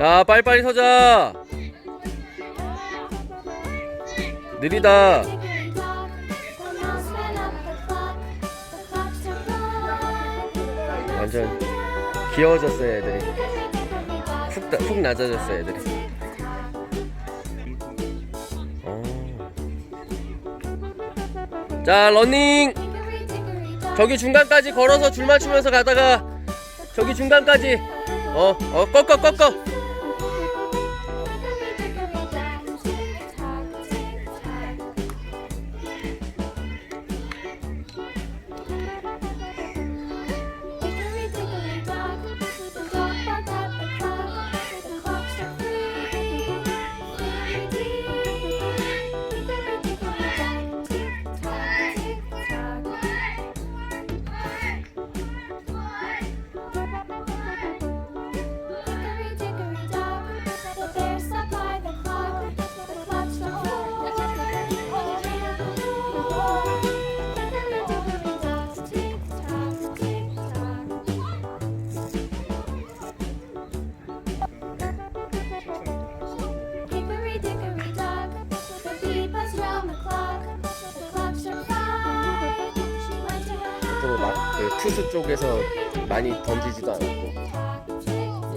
야 빨리빨리 서자. 느리다. 완전 귀여워졌어요 애들이. 훅, 나- 훅 낮아졌어요 애들이. 어. 자 러닝! 저기 중간까지 걸어서 줄 맞추면서 가다가 저기 중간까지. 어어 꺾어 꺾어 또막그 투수 쪽에서 많이 던지지도 않았고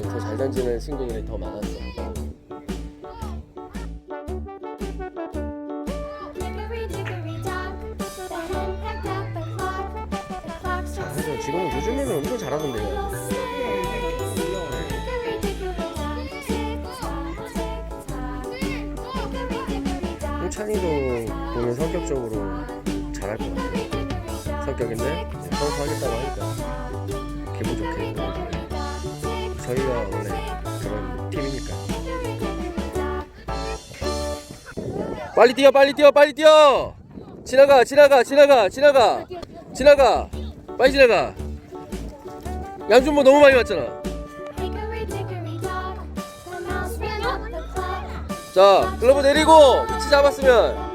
더잘 던지는 친구들이 더 많았어 그래서 지금은 요즘에는 엄청 잘하던데요 홍찬이도 보면 성격적으로 잘할 것 같아요 성격인데 선수 하겠다고 하니까 기분 좋게 저희가 원래 그런 팀이니까. 빨리 뛰어 빨리 뛰어 빨리 뛰어! 지나가 지나가 지나가 지나가 지나가! 빨리 지나가! 양준모 너무 많이 clock. 자 글러브 내리고 위치 잡았으면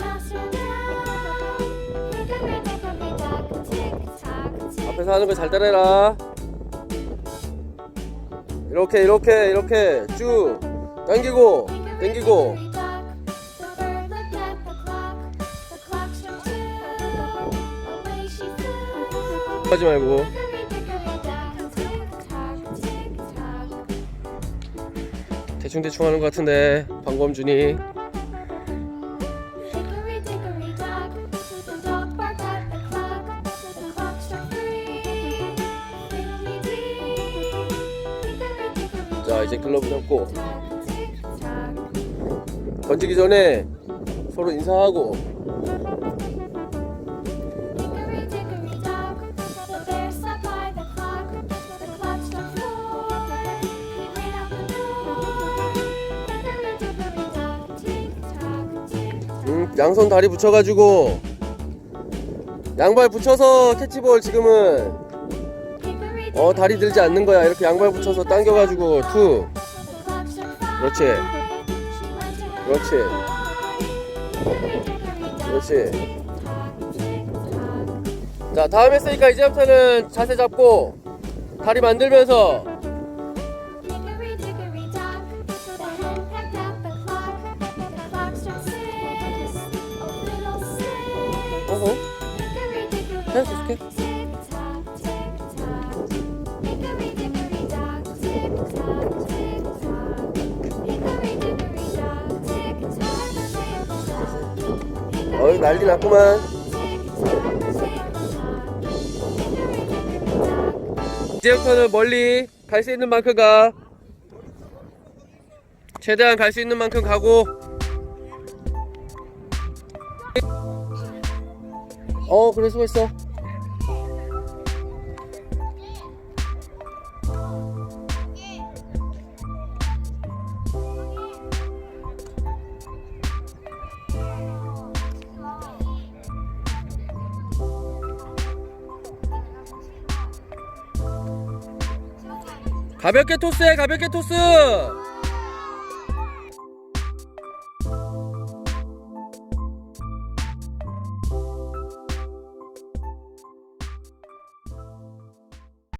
앞에서 하는 거 잘 따라해라. 이렇게 이렇게 이렇게 쭉 당기고 당기고. 하지 말고. 대충대충 하는 것 같은데 방범준이 자 이제 글러브 잡고 던지기 전에 서로 인사하고 음, 양손 다리 붙여가지고 양발 붙여서 캐치볼 지금은 어 다리 들지 않는 거야 이렇게 양발 붙여서 당겨가지고 투 그렇지 그렇지 그렇지 자 다음 했으니까 이제부터는 자세 잡고 다리 만들면서. 어허 Hickory dickory 할수 dock, 있게 tock. 어이 난리 났구만. 이제부터는 멀리 갈 수 있는 만큼 가. 최대한 갈 수 있는 만큼 가고. 어 그래 수고했어 가볍게 토스해 가볍게 토스